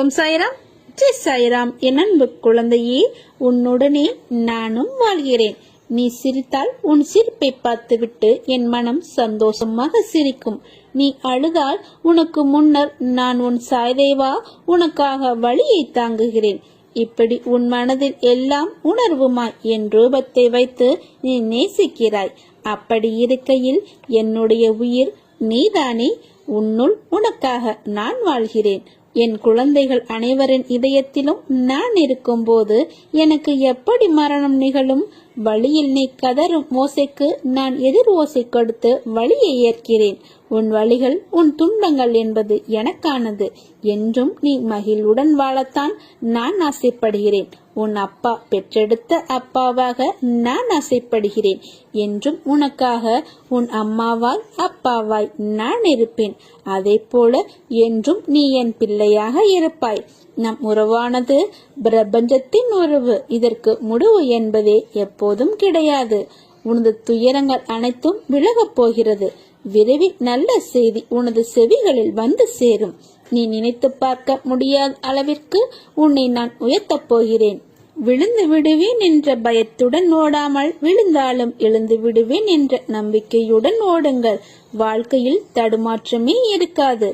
ஓம் சாய்ராம். ஜெய் சாய்ராம். என் அன்பு குழந்தையே உன்னுடனே நானும் வாழ்கிறேன். நீ சிரித்தால் உன் சிரிப்பை பார்த்துவிட்டு என் மனம் சந்தோஷமாக சிரிக்கும். நீ அழுதால் உனக்கு முன்னர் நான் உன் சாய்தேவா உனக்காக வழியை தாங்குகிறேன். இப்படி உன் மனதில் எல்லாம் உணர்வுமாய் என் ரூபத்தை வைத்து நீ நேசிக்கிறாய். அப்படி இருக்கையில் என்னுடைய உயிர் நீதானே. உன்னுள் உனக்காக நான் வாழ்கிறேன். என் குழந்தைகள் அனைவரின் இதயத்திலும் நான் இருக்கும்போது எனக்கு எப்படி மரணம் நிகழும்? வழியில் நீ கதறும் ஓசைக்கு நான் எதிர் ஓசை கொடுத்து வழியை ஏற்கிறேன். உன் வழிகள் உன் துன்பங்கள் என்பது எனக்கானது. என்றும் நீ மகிழ்வுடன் வாழத்தான் நான் ஆசைப்படுகிறேன். உன் அப்பா பெற்றெடுத்த அப்பாவாக நான் ஆசைப்படுகிறேன் என்றும் உனக்காக உன் அம்மாவாய் அப்பாவாய் நான் இருப்பேன். அதே போல என்றும் நீ என் பிள்ளையாக இருப்பாய். நம் உறவானது பிரபஞ்சத்தின் உறவு. இதற்கு முடிவு என்பதே எப்போதும் கிடையாது. உனது துயரங்கள் அனைத்தும் விலகப் போகிறது. விரைவில் நல்ல செய்தி உனது செவிகளில் வந்து சேரும். நீ நினைத்து பார்க்க முடியாத அளவிற்கு உன்னை நான் உயர்த்தப் போகிறேன். விழுந்து விடுவேன் என்ற பயத்துடன் ஓடாமல் விழுந்தாலும் எழுந்து விடுவேன் என்ற நம்பிக்கையுடன் ஓடுங்கள். வாழ்க்கையில் தடுமாற்றமே இருக்காது.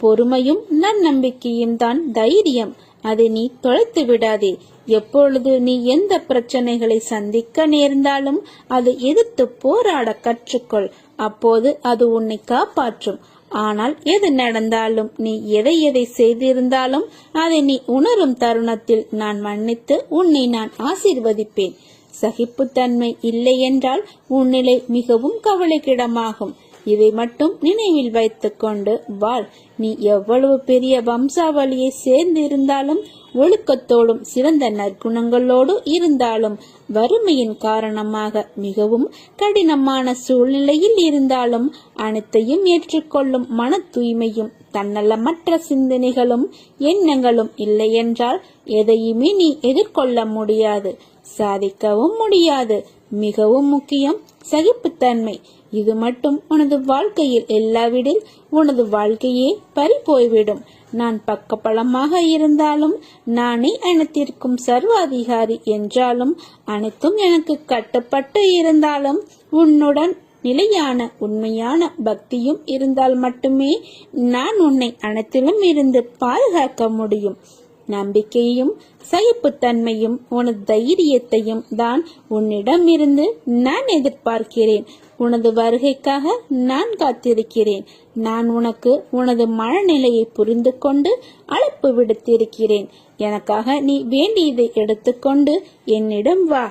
பொறுமையும் நன்னம்பிக்கையும் தான் தைரியம். அதை நீ தொலைத்து விடாதே. எப்பொழுது நீ எந்த பிரச்சனைகளை சந்திக்க நேர்ந்தாலும் அதை எதிர்த்து போராட கற்றுக்கொள். அப்போது அது உன்னை காப்பாற்றும். ஆனால் எது நடந்தாலும் நீ எதை எதை செய்திருந்தாலும் அதை நீ உணரும் தருணத்தில் நான் மன்னித்து உன்னை நான் ஆசீர்வதிப்பேன். சகிப்புத்தன்மை இல்லை என்றால் உன்னிலை மிகவும் கவலைக்கிடமாகும். இதை மட்டும் நினைவில் வைத்துக்கொண்டு வாழ். நீ எவ்வளவு பெரிய வம்சாவளியை சேர்ந்து இருந்தாலும் ஒழுக்கத்தோடும் சிறந்த நற்குணங்களோடு இருந்தாலும் வறுமையின் காரணமாக மிகவும் கடினமான சூழ்நிலையில் இருந்தாலும் அனைத்தையும் ஏற்றுக்கொள்ளும் மன தூய்மையும் தன்னலமற்ற சிந்தனைகளும் எண்ணங்களும் இல்லையென்றால் எதையுமே நீ எதிர்கொள்ள முடியாது. சாதிக்கவும் முடியாது. மிகவும் முக்கியம் சகிப்புத்தன்மை. இது மட்டும் உனது வாழ்க்கையில் எல்லாவிடில் உனது வாழ்க்கையே பறி போய்விடும் நான் பக்கபலமாக இருந்தாலும் நானே அனைத்திற்கும் சர்வாதிகாரி என்றாலும் அனைத்தும் எனக்கு கட்டுப்பட்டு இருந்தாலும் உன்னுடன் நிலையான உண்மையான பக்தியும் இருந்தால் மட்டுமே நான் உன்னை அனைத்திலும் இருந்து பாதுகாக்க முடியும். நம்பிக்கையும் சகிப்புத்தன்மையும் உனது தைரியத்தையும் தான் உன்னிடமிருந்து நான் எதிர்பார்க்கிறேன். உனது வருகைக்காக நான் காத்திருக்கிறேன். நான் உனக்கு உனது மனநிலையை புரிந்து கொண்டு அழைப்பு விடுத்திருக்கிறேன். எனக்காக நீ வேண்டியதை எடுத்துக்கொண்டு என்னிடம் வா.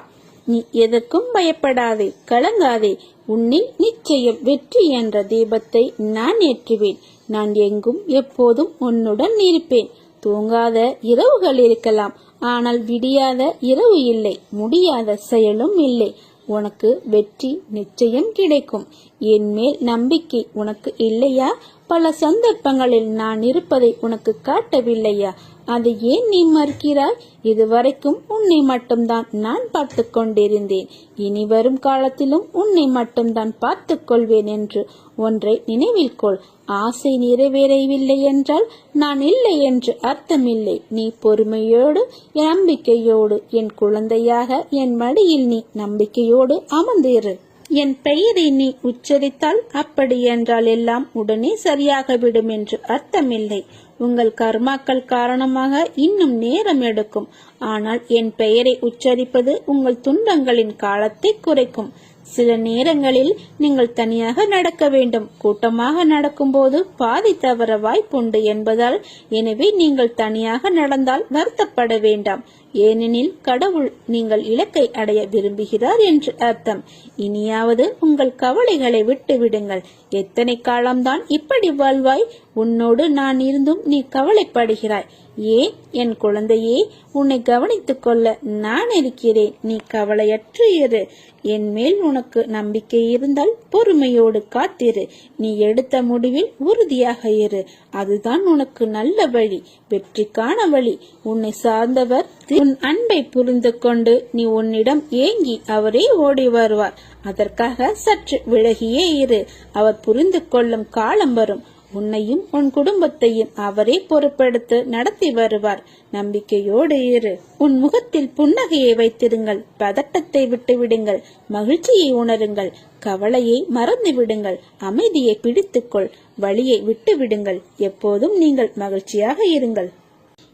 நீ எதற்கும் பயப்படாதே கலங்காதே. உன்னில் நிச்சயம் வெற்றி என்ற தீபத்தை நான் ஏற்றுவேன். நான் எங்கும் எப்போதும் உன்னுடன் இருப்பேன். தூங்காத இரவுகள் இருக்கலாம். ஆனால் விடியாத இரவு இல்லை. முடியாத செயலும் இல்லை. உனக்கு வெற்றி நிச்சயம் கிடைக்கும். என் மேல் நம்பிக்கை உனக்கு இல்லையா? பல சந்தர்ப்பங்களில் நான் இருப்பதை உனக்கு காட்டவில்லையா? அதை ஏன் நீ மறுக்கிறாய்? இதுவரைக்கும் உன்னை மட்டும்தான் நான் பார்த்து கொண்டிருந்தேன். இனி வரும் காலத்திலும் உன்னை மட்டும்தான் பார்த்து கொள்வேன் என்று ஒன்றை நினைவில் கொள். ஆசை நிறைவேறவில்லை என்றால் நான் இல்லை என்று அர்த்தமில்லை. நீ பொறுமையோடு நம்பிக்கையோடு என் குழந்தையாக என் மடியில் நீ நம்பிக்கையோடு அமர்ந்திரு. என் பெயரை நீ உச்சரித்தால் அப்படி என்றால் எல்லாம் உடனே சரியாகவிடும் என்று அர்த்தமில்லை. உங்கள் கர்மாக்கள் காரணமாக இன்னும் நேரம் எடுக்கும். ஆனால் என் பெயரை உச்சரிப்பது உங்கள் துன்பங்களின் காலத்தை குறைக்கும். சில நேரங்களில் நீங்கள் தனியாக நடக்க வேண்டும். கூட்டமாக நடக்கும்போது பாதி தவற வாய்ப்புண்டு என்பதால் எனவே நீங்கள் தனியாக நடந்தால் வருத்தப்பட வேண்டாம். ஏனெனில் கடவுள் நீங்கள் இலக்கை அடைய விரும்புகிறார் என்று அர்த்தம். இனியாவது உங்கள் கவலைகளை விட்டு விடுங்கள். எத்தனை காலம்தான் இப்படி வாழ்வாய்? உன்னோடு நான் இருந்தும் நீ கவலைப்படுகிறாய். ஏன் என் குழந்தையே உன்னை கவனித்துக் கொள்ள நான் இருக்கிறேன். நீ கவலையற்று இரு. என் மேல் உனக்கு நம்பிக்கை இருந்தால் பொறுமையோடு காத்திரு. நீ எடுத்த முடிவில் உறுதியாக இரு. அதுதான் உனக்கு நல்ல வழி வெற்றிக்கான வழி. உன்னை சார்ந்தவர் உன் அன்பை புரிந்து கொண்டு நீ உன்னிடம் ஏங்கி அவரே ஓடி வருவார். அதற்காக சற்று விலகியே இரு. அவர் புரிந்து கொள்ளும் காலம் வரும். உன்னையும் உன் குடும்பத்தையும் அவரே பொறுப்பெடுத்து நடத்தி வருவார். நம்பிக்கையோடு இரு. உன் முகத்தில் புன்னகையை வைத்திருங்கள். பதட்டத்தை விட்டு விடுங்கள் மகிழ்ச்சியை உணருங்கள். கவலையை மறந்து விடுங்கள் அமைதியை பிடித்துக்கொள். வழியை விட்டு விடுங்கள் எப்போதும் நீங்கள் மகிழ்ச்சியாக இருங்கள்.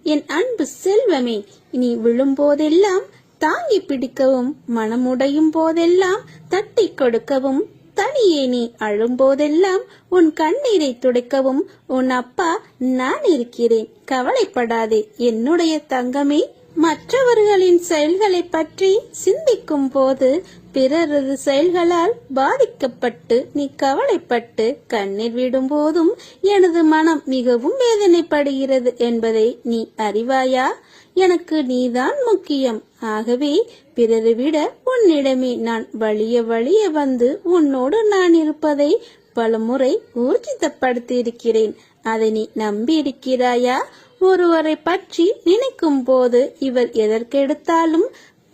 என் அன்பு செல்வமே நீ விழும்போதெல்லாம் தாங்கி பிடிக்கவும் மனமுடையும் போதெல்லாம் தட்டி கொடுக்கவும் தனியே நீ அழும்போதெல்லாம் உன் கண்ணீரை துடைக்கவும். உன் அப்பா நான் இருக்கிறேன். கவலைப்படாதே. என்னுடைய தங்கமே. மற்றவர்களின் செயல்களை பற்றி சிந்திக்கும் போது பிறரது செயல்களால் பாதிக்கப்பட்டு நீ கவலைப்பட்டு கண்ணீர் விடும் போதும் எனது மனம் மிகவும் வேதனைப்படுகிறது என்பதை நீ அறிவாயா? எனக்கு நீதான் முக்கியம். ஆகவே பிறரை விட உன்னிடமே நான் வழிய வழிய வந்து உன்னோடு நான் இருப்பதை பலமுறை ஊர்ஜிதப்படுத்தியிருக்கிறேன். அதை நீ நம்பி இருக்கிறாயா ஒருவரை பற்றி நினைக்கும் போது இவர் எதற்கெடுத்தாலும்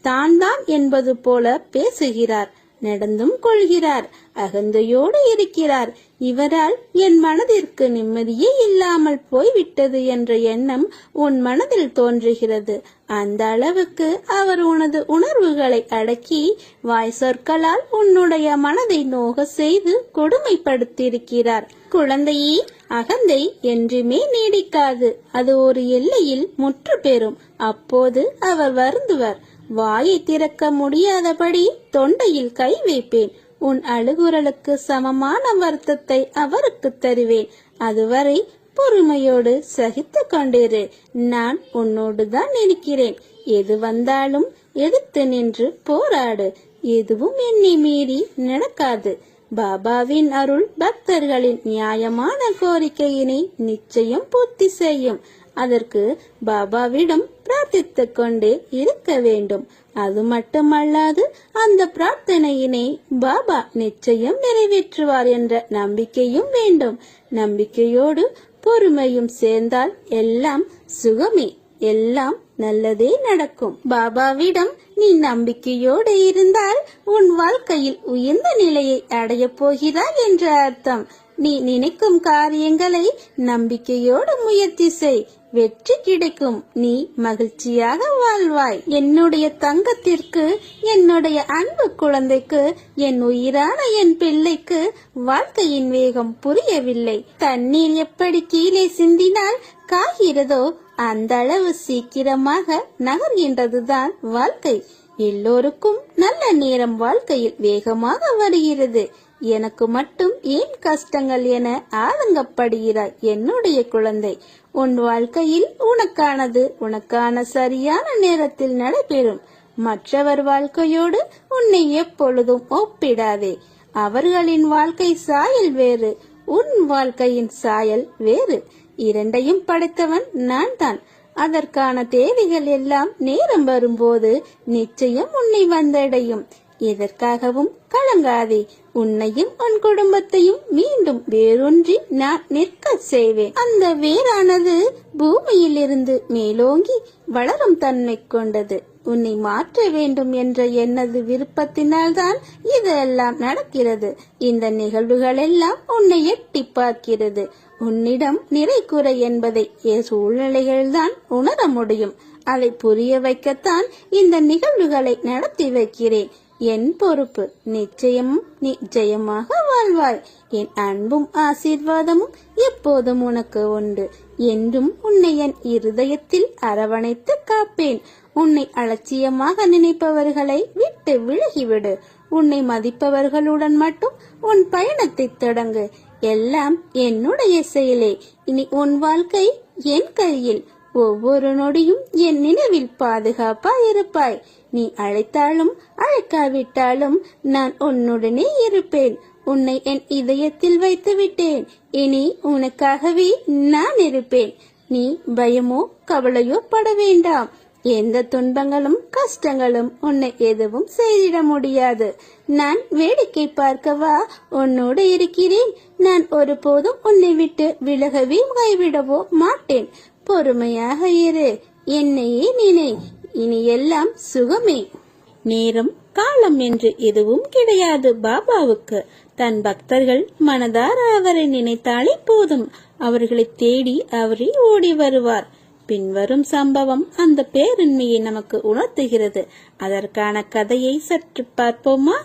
தான் தான் என்பது போல பேசுகிறார். நடந்தும் கொள்கிறார் அகந்தையோடு இருக்கிறார். இவரால் என் மனதிற்கு நிம்மதியே இல்லாமல் போய்விட்டது என்ற எண்ணம் உன் மனதில் தோன்றுகிறது. அந்த அளவுக்கு அவர் உனது உணர்வுகளை அடக்கி வாய் சொற்களால் உன்னுடைய மனதை நோக செய்து கொடுமைப்படுத்தியிருக்கிறார். குழந்தையே அகந்தை என்றுமே நீடிக்காது. அது ஒரு எல்லையில் முற்று பெறும் அப்போது அவர் வருந்துவர். வாயை திறக்க முடியாதபடி தொண்டையில் கை வைப்பேன். உன் அழுகுரலுக்கு சமமான வருத்தத்தை அவருக்கு தருவேன். அதுவரை பொறுமையோடு சகித்து கொண்டிரு. நான் உன்னோடு தான் இருக்கிறேன். எது வந்தாலும் எதிர்த்து நின்று போராடு. எதுவும் என்னை மீறி நடக்காது. பாபாவின் அருள் பக்தர்களின் நியாயமான கோரிக்கையினை நிச்சயம் பூர்த்தி செய்யும். அதற்கு பாபாவிடம் பிரார்த்தித்து கொண்டு இருக்க வேண்டும். அது மட்டுமல்லாது அந்த பிரார்த்தனையினை பாபா நிச்சயம் நிறைவேற்றுவார் என்ற நம்பிக்கையும் வேண்டும். நம்பிக்கையோடு பொறுமையும் சேர்ந்தால் எல்லாம் சுகமே எல்லாம் நல்லதே நடக்கும். பாபாவிடம் நீ நம்பிக்கையோடு இருந்தால் உன் வாழ்க்கையில் உயர்ந்த நிலையை அடையப் போகிறாய் என்ற அர்த்தம். நீ நினைக்கும் காரியங்களை நம்பிக்கையோடு முயற்சி செய். வெற்றி கிடைக்கும். நீ மகிழ்ச்சியாக வாழ்வாய். என்னுடைய தங்கத்திற்கு என்னுடைய அன்பு குழந்தைக்கு என் உயிரான என் பிள்ளைக்கு வாழ்க்கையின் வேகம் புரியவில்லை. தண்ணீர் எப்படி கீழே சிந்தினால் காகிறதோ அந்த அளவு சீக்கிரமாக நகர்கின்றதுதான் வாழ்க்கை. எல்லோருக்கும் நல்ல நேரம் வாழ்க்கையில் வேகமாக வருகிறது. எனக்கு மட்டும் ஏன் கஷ்டங்கள் என ஆதங்கப்படுகிறாய் என்னுடைய குழந்தை? உன் வாழ்க்கையில் உனக்கானது உனக்கான சரியான நேரத்தில் நடைபெறும். மற்றவர் வாழ்க்கையோடு உன்னை எப்பொழுதும் ஒப்பிடாதே. அவர்களின் வாழ்க்கை சாயல் வேறு உன் வாழ்க்கையின் சாயல் வேறு. இரண்டையும் படைத்தவன் நான் தான். அதற்கான தேவைகள் எல்லாம் நேரம் வரும்போது நிச்சயம் உன்னை வந்தடையும். எதற்காகவும் கலங்காதே. உன்னையும் உன் குடும்பத்தையும் மீண்டும் வேறொன்றி நான் நிற்க செய்வேன். அந்த வேரானது பூமியிலிருந்து மேலோங்கி வளரும் தன்மை கொண்டது. உன்னை மாற்ற வேண்டும் என்ற எனது விருப்பத்தினால்தான் இதெல்லாம் நடக்கிறது. இந்த நிகழ்வுகள் எல்லாம் உன்னை எட்டி பார்க்கிறது. உன்னிடம் நிறை குறை என்பதை சூழ்நிலைகள்தான் உணர முடியும். அதை புரிய வைக்கத்தான் இந்த நிகழ்வுகளை நடத்தி வைக்கிறேன். என் பொறுப்பு நிச்சயம் நிச்சயமாக வாழ்வாய். என் அன்பும் ஆசீர்வாதமும் எப்போதும் உனக்கு உண்டு. என்றும் உன்னை என் இருதயத்தில் அரவணைத்து காப்பேன். உன்னை அலட்சியமாக நினைப்பவர்களை விட்டு விலகிவிடு. உன்னை மதிப்பவர்களுடன் மட்டும் உன் பயணத்தை தொடங்கு. எல்லாம் என்னுடைய செயலே. இனி உன் வாழ்க்கை என் கையில். ஒவ்வொரு நொடியும் என் நினைவில் பாதுகாப்பாய் இருப்பாய். நீ அழைத்தாலும் அழைக்காவிட்டாலும் நான் உன்னுடனே இருப்பேன். உன்னை என் இதயத்தில் வைத்து விட்டேன் இனி உனக்காகவே நான் இருப்பேன். நீ பயமோ கவலையோ பட வேண்டாம். எந்த துன்பங்களும் கஷ்டங்களும் உன்னை எதுவும் செய்திட முடியாது. நான் வேடிக்கை பார்க்கவா? உன்னோடு இருக்கிறேன். நான் ஒருபோதும் உன்னை விட்டு விலகவே கைவிடவோ மாட்டேன். பொறுமையாக இரு. என்னையே நினை. இனி எல்லாம் சுகமே. நேரம் காலம் என்று எதுவும் கிடையாது பாபாவுக்கு. தன் பக்தர்கள் மனதார அவரை நினைத்தாலே போதும். அவர்களை தேடி அவரே ஓடி வருவார். பின்வரும் சம்பவம் அந்த பேரின்மையை நமக்கு உணர்த்துகிறது. அதற்கான கதையை சற்று பார்ப்போமா?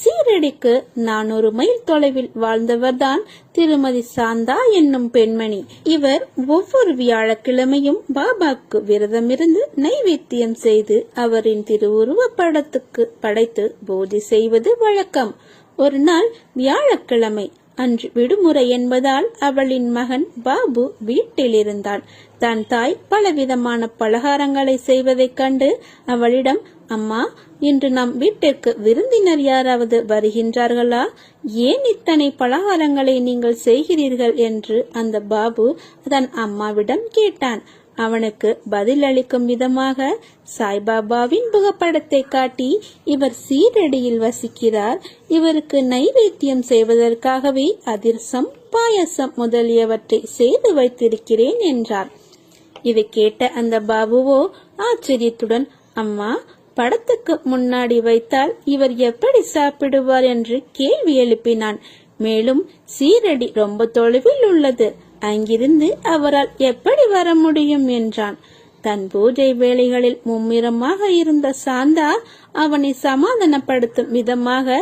சீரடிக்கு நானூறு மைல் தொலைவில் வாழ்ந்தவர்தான் திருமதி சாந்தா என்னும் பெண்மணி. இவர் ஒவ்வொரு வியாழக்கிழமையும் பாபாக்கு விரதமிருந்து நைவேத்தியம் செய்து அவரின் திருவுருவ படத்துக்கு படைத்து பூஜை செய்வது வழக்கம். ஒரு நாள் வியாழக்கிழமை அன்று விடுமுறை என்பதால் அவளின் மகன் பாபு வீட்டில் இருந்தான் தன் தாய் பலவிதமான பலகாரங்களை செய்வதைக் கண்டு அவளிடம் அம்மா இன்று நம் வீட்டிற்கு விருந்தினர் யாராவது வருகின்றார்களா? ஏன் இத்தனை பலகாரங்களை நீங்கள் செய்கிறீர்கள்? என்று அந்த பாபு தன் அம்மாவிடம் கேட்டான். அவனுக்கு பதிலளிக்கும் விதமாக சாய்பாபாவின் புகைப்படத்தை காட்டி இவர் சீரடியில் வசிக்கிறார். இவருக்கு நைவேத்தியம் செய்வதற்காகவே அதிர்சம் பாயசம் முதலியவற்றை செய்து வைத்திருக்கிறேன் என்றார். இதை கேட்ட அந்த பாபுவோ ஆச்சரியத்துடன் அம்மா படத்துக்கு முன்னாடி வைத்தால் இவர் எப்படி சாப்பிடுவார் என்று கேள்வி எழுப்பினான். மேலும் சீரடி ரொம்ப தொலைவில் உள்ளது. அங்கிருந்து அவரால் எப்படி வர முடியும் என்றான். தன் பூஜை வேலைகளில் மும்மிரமாக இருந்த சாந்தா அவனை சமாதானப்படுத்தும் விதமாக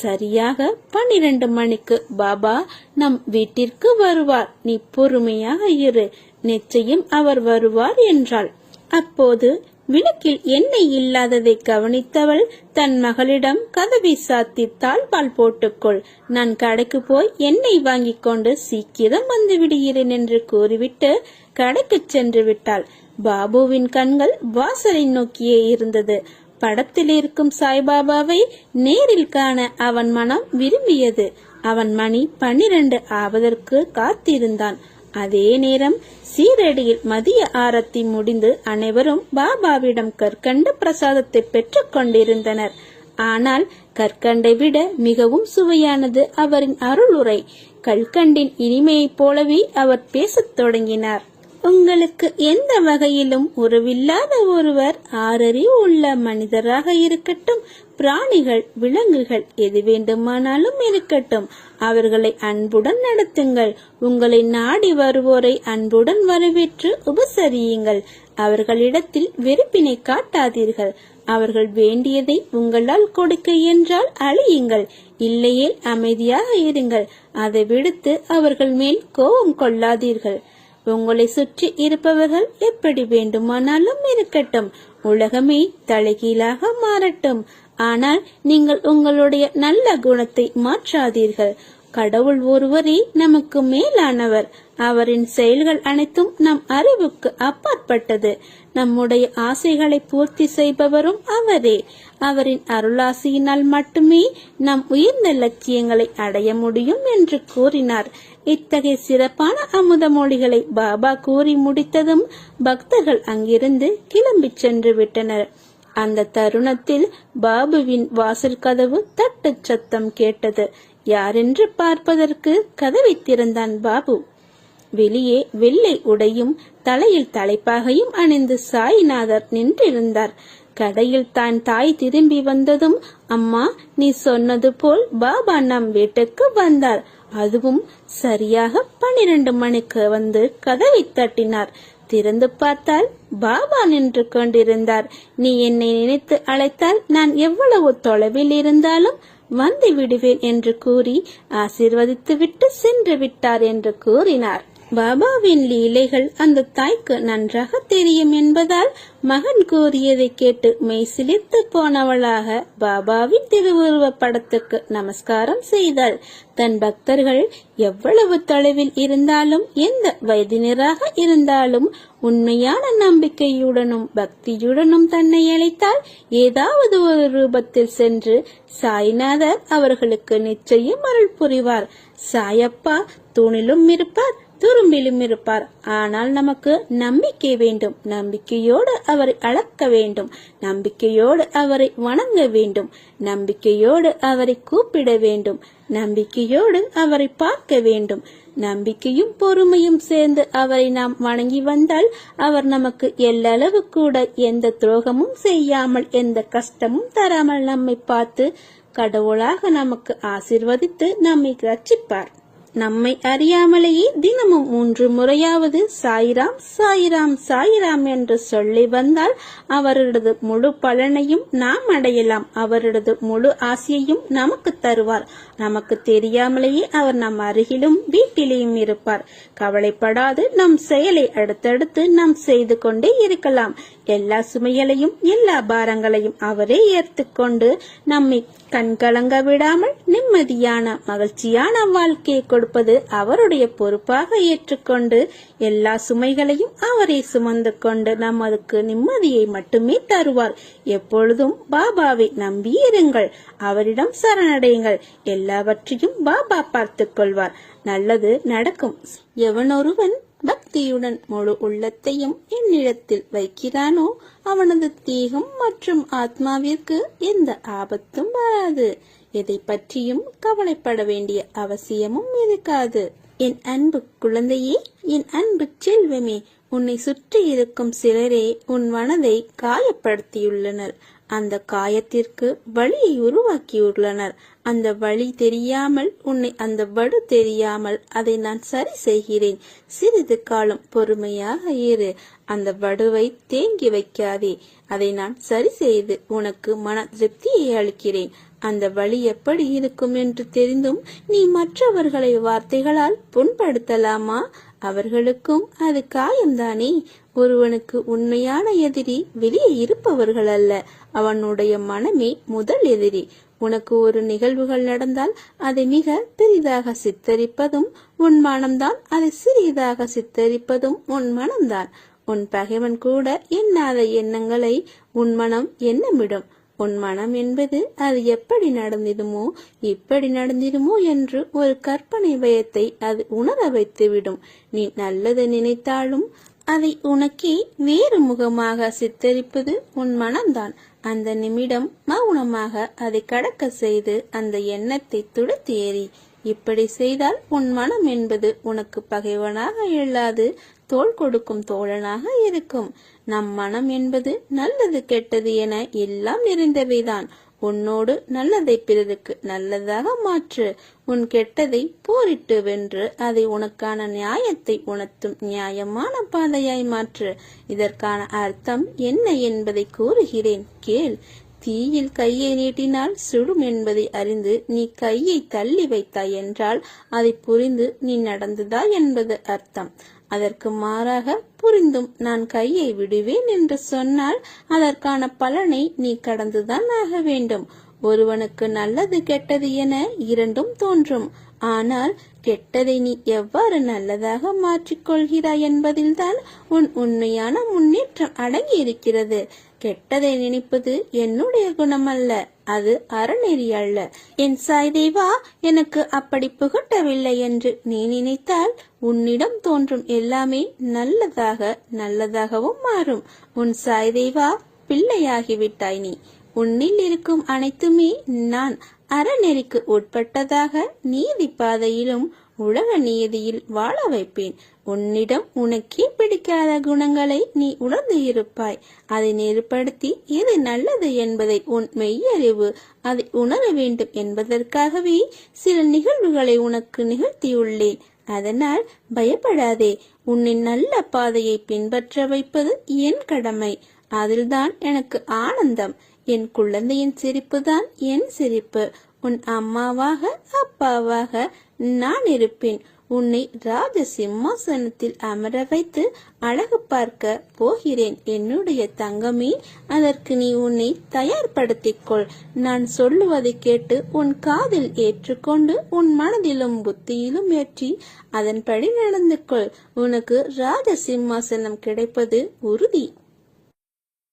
சரியாக பன்னிரண்டு மணிக்கு பாபா நம் வீட்டிற்கு வருவார். நீ பொறுமையாக இரு. நிச்சயம் அவர் வருவார் என்றாள். அப்போது விளக்கில் எண்ணெய் இல்லாததை கவனித்தவள் தன் மகளிடம் கதவை சாத்தி தாழ்பால் போட்டுக்கொள். நான் கடைக்கு போய் எண்ணெய் வாங்கிக் கொண்டு சீக்கிரம் வந்து விடுகிறேன் என்று கூறிவிட்டு கடைக்கு சென்று விட்டாள். பாபுவின் கண்கள் வாசலை நோக்கியே இருந்தது. படத்தில் இருக்கும் சாய்பாபாவை நேரில் காண அவன் மனம் விரும்பியது. அவன் மணி பன்னிரண்டு ஆவதற்கு காத்திருந்தான். அதே நேரம் சீரடியில் மதிய ஆரத்தி முடிந்து அனைவரும் பாபாவிடம் கற்கண்டு பிரசாதத்தை பெற்றுக் கொண்டிருந்தனர். ஆனால் கற்கண்டை விட மிகவும் சுவையானது அவரின் அருளுரை. கல்கண்டின் இனிமையைப் போலவே அவர் பேசத் தொடங்கினார். உங்களுக்கு எந்த வகையிலும் உறவில்லாத ஒருவர் ஆறறிவு உள்ள மனிதராக இருக்கட்டும் பிராணிகள் விலங்குகள் எது வேண்டுமானாலும் இருக்கட்டும் அவர்களை அன்புடன் நடத்துங்கள். உங்களை நாடி வருவோரை அன்புடன் வரவேற்று உபசரியுங்கள். அவர்களிடத்தில் வெறுப்பினை காட்டாதீர்கள். அவர்கள் வேண்டியதை உங்களால் கொடுக்க என்றால் அழியுங்கள். இல்லையேல் அமைதியாக இருங்கள். அதை விடுத்து அவர்கள் மேல் கோபம் கொள்ளாதீர்கள். உங்களை சுற்றி இருப்பவர்கள் எப்படி வேண்டுமானாலும் இருக்கட்டும். உலகமே தலைகீழாக மாறட்டும். ஆனால் நீங்கள் உங்களுடைய நல்ல குணத்தை மாற்றாதீர்கள். கடவுள் ஒருவரே நமக்கு மேலானவர். அவரின் செயல்கள் அனைத்தும் நம் அறிவுக்கு அப்பாற்பட்டது. நம்முடைய ஆசைகளை பூர்த்தி செய்பவரும் அவரே. அவரின் அருளாசியினால் மட்டுமே நம் உயர்ந்த லட்சியங்களை அடைய முடியும் என்று கூறினார். இத்தகைய சிறப்பான அமுத மொழிகளை பாபா கூறி முடித்ததும் பக்தர்கள் அங்கிருந்து கிளம்பிச் சென்று விட்டனர் அந்த தருணத்தில் பாபுவின் வாசல் கதவு தட்டுச் சத்தம் கேட்டது. யாரென்று பார்ப்பதற்கு கதவை திறந்தான் பாபு. வெளியே வெள்ளை உடையும் தலையில் தலைப்பாகையும் அணிந்து சாய்நாதர் நின்றிருந்தார். கடையில் தான் தாய் திரும்பி வந்ததும் அம்மா நீ சொன்னது போல் பாபா நம் வீட்டுக்கு வந்தார். அதுவும் சரியாக பன்னிரண்டு மணிக்கு வந்து கதவை தட்டினார். திறந்து பார்த்தால் பாபா நின்று கொண்டிருந்தார். நீ என்னை நினைத்து அழைத்தால் நான் எவ்வளவு தொலைவில் இருந்தாலும் வந்து விடுவேன் என்று கூறி ஆசீர்வதித்துவிட்டு சென்று விட்டார் என்று கூறினார். பாபாவின் லீலைகள் அந்த தாய்க்கு நன்றாக தெரியும் என்பதால் மகன் கூறியதை கேட்டு மெய் போனவளாக பாபாவின் திருவுருவ படத்துக்கு நமஸ்காரம் செய்தாள். தன் பக்தர்கள் எவ்வளவு தொலைவில் இருந்தாலும் எந்த வயதினராக இருந்தாலும் உண்மையான நம்பிக்கையுடனும் பக்தியுடனும் தன்னை அழைத்தால் ஏதாவது ஒரு ரூபத்தில் சென்று சாய்நாதர் அவர்களுக்கு நிச்சயம் அருள் புரிவார். சாயப்பா தூணிலும் இருப்பார் துரும்பிலும் இருப்பார். ஆனால் நமக்கு நம்பிக்கை வேண்டும். நம்பிக்கையோடு அவரை அளக்க வேண்டும். நம்பிக்கையோடு அவரை வணங்க வேண்டும். நம்பிக்கையோடு அவரை கூப்பிட வேண்டும். நம்பிக்கையோடு அவரை பார்க்க வேண்டும். நம்பிக்கையும் பொறுமையும் சேர்ந்து அவரை நாம் வணங்கி வந்தால் அவர் நமக்கு எல்லளவு கூட எந்த துரோகமும் செய்யாமல் எந்த கஷ்டமும் தராமல் நம்மை பார்த்து கடவுளாக நமக்கு ஆசிர்வதித்து நம்மை ரட்சிப்பார். நம்மை அறியாமலேயே தினமும் மூன்று முறையாவது சாய்ராம் சாய்ராம் சாய்ராம் என்று சொல்லி வந்தால் அவரது முழு பலனையும் நாம் அடையலாம். அவரது முழு ஆசையையும் நமக்கு தருவார். நமக்கு தெரியாமலேயே அவர் நம் அருகிலும் வீட்டிலேயும் இருப்பார். கவலைப்படாது நம் செயலை அடுத்தடுத்து நாம் செய்து கொண்டே இருக்கலாம். எல்லா சுமைகளையும் எல்லா பாரங்களையும் அவரே ஏற்றுக்கொண்டு நம்மை கண்கலங்க விடாமல் நிம்மதியான மகிழ்ச்சியான வாழ்க்கையை கொடுப்பது அவருடைய பொறுப்பாக ஏற்றுக்கொண்டு எல்லா சுமைகளையும் அவரே சுமந்து கொண்டு நமக்கு நிம்மதியை மட்டுமே தருவார். எப்பொழுதும் பாபாவை நம்பியிருங்கள் அவரிடம் சரணடையுங்கள். எல்லாவற்றையும் பாபா பார்த்துக் கொள்வார். நல்லது நடக்கும். எவனொருவன் பக்தியுடன் முழு உள்ளத்தையும் என்னிடத்தில் வைக்கிறானோ அவனது தீகம் மற்றும் ஆத்மாவிற்கு எந்த ஆபத்தும் வராது. எதை பற்றியும் கவலைப்பட வேண்டிய அவசியமும் இருக்காது. என் அன்பு குழந்தையே என் அன்பு செல்வமே உன்னை சுற்றி இருக்கும் சிலரே உன் மனதை காயப்படுத்தியுள்ளனர். அந்த காயத்திற்கு வழியை உருவாக்கியுள்ளனர். அந்த வழி தெரியாமல் உன்னை அந்த வடு தெரியாமல் அதை நான் சரி செய்கிறேன். சிறிது காலம் பொறுமையாக இரு. அந்த வடுவை தேங்கி வைக்காதே. அதை நான் சரி செய்து உனக்கு மன திருப்தியை அளிக்கிறேன். அந்த வழி எப்படி இருக்கும் என்று தெரிந்தும் நீ மற்றவர்களை வார்த்தைகளால் புண்படுத்தலாமா? அவர்களுக்கும் அது காயம்தானே? ஒருவனுக்கு உண்மையான எதிரி வெளியே இருப்பவர்கள் அல்ல அவனுடைய மனமே முதல் எதிரி. உனக்கு ஒரு நிகழ்வுகள் நடந்தால் அதை மிக பெரிதாக சித்தரிப்பதும் உன் மனம்தான் அதை சிறியதாக சித்தரிப்பதும் உன் மனம்தான். உன் பகைவன் கூட எண்ணாத எண்ணங்களை உன் மனம் எண்ணமிடும். உன் மனம் என்பது அது எப்படி நடந்திடுமோ இப்படி நடந்திடுமோ என்று ஒரு கற்பனை பயத்தை அது உணர வைத்துவிடும். நீ நல்லது நினைத்தாலும் அதை உனக்கே வேறு முகமாக சித்தரிப்பது உன் மனம்தான். அந்த நிமிடம் மௌனமாக அதை கடக்க செய்து அந்த எண்ணத்தை துடைத்து ஏறி. இப்படி செய்தால் உன் மனம் என்பது உனக்கு பகைவனாக இல்லாது தோள் கொடுக்கும் தோழனாக இருக்கும். நம் மனம் என்பது நல்லது கெட்டது என எல்லாம் நிறைந்தவைதான். உன்னோடு நல்லதை பிறருக்கு நல்லதாக மாற்று. உன் கெட்டதை போரிட்டு வென்று அதை உனக்கான நியாயத்தை உணர்த்தும் நியாயமான பாதையாய் மாற்று. இதற்கான அர்த்தம் என்ன என்பதை கூறுகிறேன். கேள். தீயில் கையை நீட்டினால் சுடும் என்பதை அறிந்து நீ கையை தள்ளி வைத்தாய் என்றால் அதை புரிந்து நீ நடந்ததா என்பது அர்த்தம். அதற்கு மாறாக புரிந்தும் நான் கையை விடுவேன் என்று சொன்னால் அதற்கான பலனை நீ கடந்துதான் ஆக வேண்டும். ஒருவனுக்கு நல்லது கெட்டது என இரண்டும் தோன்றும். ஆனால் கெட்டதை நீ எவ்வாறு நல்லதாக மாற்றிக்கொள்கிறாய் என்பதில்தான் உன் உண்மையான முன்னேற்றம் அடங்கி இருக்கிறது கெட்டதை நினைப்பது என்னுடைய குணமல்ல. அது அறநெறி அல்ல. என் சாய்தேவா எனக்கு அப்படி புகட்டவில்லை என்று நீ நினைத்தால் உன்னிடம் தோன்றும் எல்லாமே நல்லதாக நல்லதாகவும் மாறும். உன் சாய்தேவா பிள்ளையாகிவிட்டாய் நீ. உன்னில் இருக்கும் அனைத்துமே நான் அறநெறிக்கு உட்பட்டதாக நீதி பாதையிலும் உலக நீதியில் வாழ வைப்பேன். உன்னிடம் உனக்கே பிடிக்காத குணங்களை நீ உணர்ந்து இருப்பாய். அதை நெருப்படுத்தி எது நல்லது என்பதை உன் மெய்யறிவு அதை உணர வேண்டும் என்பதற்காகவே சில நிகழ்வுகளை உனக்கு நிகழ்த்தியுள்ளேன். அதனால் பயப்படாதே. உன்னின் நல்ல பாதையை பின்பற்ற வைப்பது என் கடமை. அதில்தான் எனக்கு ஆனந்தம். என் குழந்தையின் சிரிப்புதான் என் சிரிப்பு. உன் அம்மாவாக அப்பாவாக நான் இருப்பேன். உன்னை ராஜ சிம்மாசனத்தில் அமர வைத்து அழகு பார்க்க போகிறேன். என்னுடைய தங்கமே அதற்கு நீ உன்னை தயார்படுத்திக் கொள் நான் சொல்லுவதை கேட்டு உன் காதில் ஏற்றுக்கொண்டு உன் மனதிலும் புத்தியிலும் ஏற்றி அதன்படி நடந்து கொள் உனக்கு ராஜ சிம்மாசனம் கிடைப்பது உறுதி.